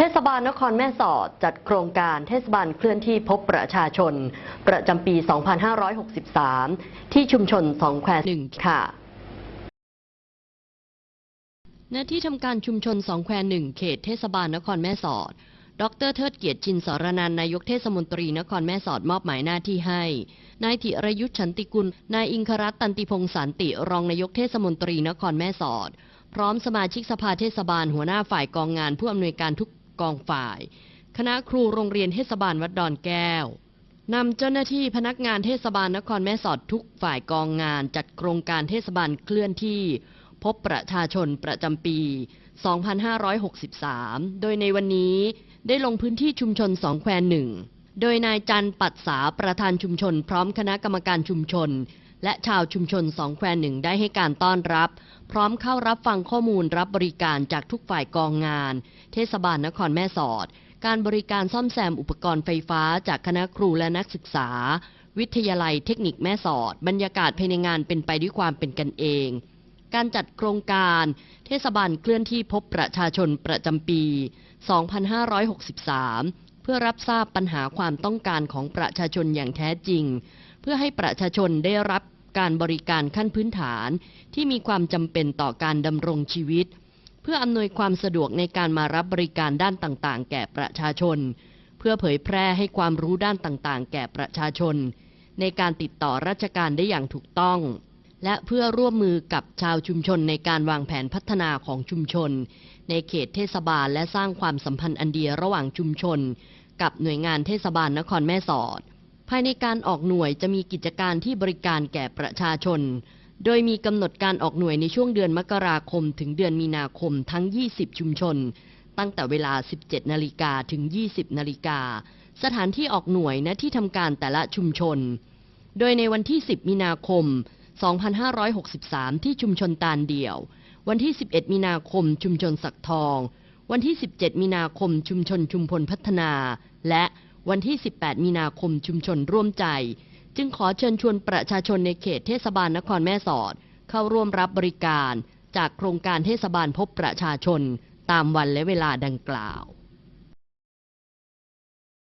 เทศบาลนครแม่สอดจัดโครงการเทศบาลเคลื่อนที่พบประชาชน ประจำปี 2563 ที่ชุมชนสองแควหนึ่งค่ะณที่ทำการชุมชนสองแควหนึ่งเขตเทศบาลนครแม่สอด ดรเทิดเกียรติชินสรนันนายกเทศมนตรีนครแม่สอดมอบหมายหน้าที่ให้ นายธิรยุทธฉันติกุล นายอิงครัตน์ตันติพงศ์สันติรองนายกเทศมนตรีนครแม่สอด พร้อมสมาชิกสภาเทศบาลหัวหน้าฝ่ายกองงานผู้อำนวยการทุก กองฝ่าย คณะครูโรงเรียนเทศบาลวัดดอนแก้วนำเจ้าหน้าที่พนักงานเทศบาลนครแม่สอดทุกฝ่ายกองงานจัดโครงการเทศบาลเคลื่อนที่ พบประชาชนประจำปี 2563 โดยในวันนี้ได้ลงพื้นที่ชุมชนสองแควหนึ่ง โดยนายจันปัดษาประธานชุมชน พร้อมคณะกรรมการชุมชน และชาวชุมชนสองแควหนึ่งได้ให้การต้อนรับ พร้อมเข้ารับฟังข้อมูลรับบริการจากทุกฝ่ายกองงาน เทศบาลนครแม่สอด การบริการซ่อมแซมอุปกรณ์ไฟฟ้าจากคณะครูและนักศึกษา วิทยาลัยเทคนิคแม่สอด บรรยากาศภายในงานเป็นไปด้วยความเป็นกันเองการจัดโครงการ เทศบาลเคลื่อนที่พบประชาชนประจำปี 2563 พื่อรับทราบปัญหาความต้องการของประชาชนอย่างแท้จริง เพื่อให้ประชาชนได้รับการบริการขั้นพื้นฐาน ที่มีความจำเป็นต่อการดำรงชีวิต เพื่ออำนวยความสะดวกในการมารับบริการด้านต่างๆ แก่ประชาชน เพื่อเผยแพร่ให้ความรู้ด้านต่างๆ แก่ประชาชน ในการติดต่อราชการได้อย่างถูกต้อง และเพื่อร่วมมือกับชาวชุมชนในการวางแผนพัฒนาของชุมชน ในเขตเทศบาลและสร้างความสัมพันธ์อันเดียระหว่างชุมชน กับหน่วยงานเทศบาลนครแม่สอด ภายในการออกหน่วยจะมีกิจการที่บริการแก่ประชาชน โดยมีกำหนดการออกหน่วยในช่วงเดือนมกราคมถึงเดือนมีนาคมทั้ง 20 ชุมชน ตั้งแต่เวลา 17 นาฬิกาถึง 20 นาฬิกาสถานที่ออกหน่วยณที่ทำการแต่ละชุมชน โดยในวันที่ 10 มีนาคม 2563 ที่ชุมชนตาลเดี่ยว วันที่ 11 มีนาคมชุมชนสักทอง วันที่ 17 มีนาคมชุมชนชุมพลพัฒนา และวันที่ 18 มีนาคมชุมชนร่วมใจ จึงขอเชิญชวนประชาชนในเขตเทศบาลนครแม่สอด เข้าร่วมรับบริการ จากโครงการเทศบาลพบประชาชน ตามวันและเวลาดังกล่าว